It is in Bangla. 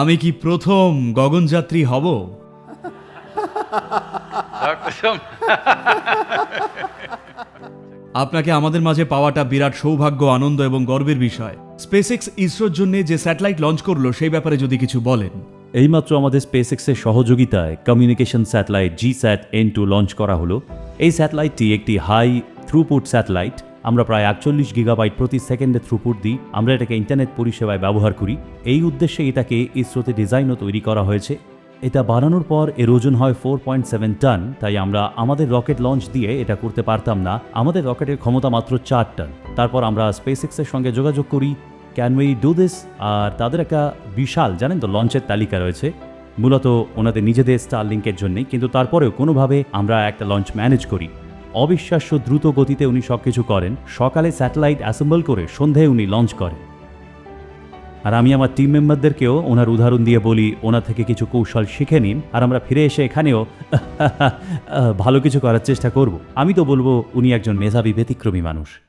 আমি কি প্রথম গগনযাত্রী হব? আপনাকে আমাদের মাঝে পাওয়াটা বিরাট সৌভাগ্য আনন্দ এবং গর্বের বিষয়। স্পেসএক্স ইসরোর জন্য যে স্যাটেলাইট লঞ্চ করল সেই ব্যাপারে যদি কিছু বলেন। এইমাত্র আমাদের স্পেসএক্সের সহযোগিতায় communication satellite GSAT N two launch করা হলো। এই স্যাটেলাইটটি একটি হাই থ্রুপুট স্যাটেলাইট আমরা প্রায় একচল্লিশ গিগাবাইট প্রতি সেকেন্ডে থ্রুপুট দিই, আমরা এটাকে ইন্টারনেট পরিষেবায় ব্যবহার করি। এই উদ্দেশ্যে এটাকে ইসরোতে ডিজাইনও তৈরি করা হয়েছে। এটা বাড়ানোর পর এর ওজন হয় ফোর পয়েন্ট সেভেন টন তাই আমরা আমাদের রকেট লঞ্চ দিয়ে এটা করতে পারতাম না। আমাদের রকেটের ক্ষমতা মাত্র চার টন তারপর আমরা স্পেসএক্সের সঙ্গে যোগাযোগ করি ক্যান উই ডু দিস আর তাদের একটা বিশাল, জানেন তো লঞ্চের তালিকা রয়েছে। মূলত ওনাদের নিজেদের স্টার লিঙ্কের জন্যই, কিন্তু তারপরেও কোনোভাবে আমরা একটা লঞ্চ ম্যানেজ করি। অবিশ্বাস্য দ্রুত গতিতে উনি সব কিছু করেন। সকালে স্যাটেলাইট অ্যাসেম্বল করে সন্ধ্যায় উনি লঞ্চ করেন। আর আমি আমার টিম মেম্বারদেরকেও ওনার উদাহরণ দিয়ে বলি, ওনার থেকে কিছু কৌশল শিখে নিন আর আমরা ফিরে এসে এখানেও ভালো কিছু করার চেষ্টা করব। আমি তো বলব, উনি একজন মেধাবী, ব্যতিক্রমী মানুষ।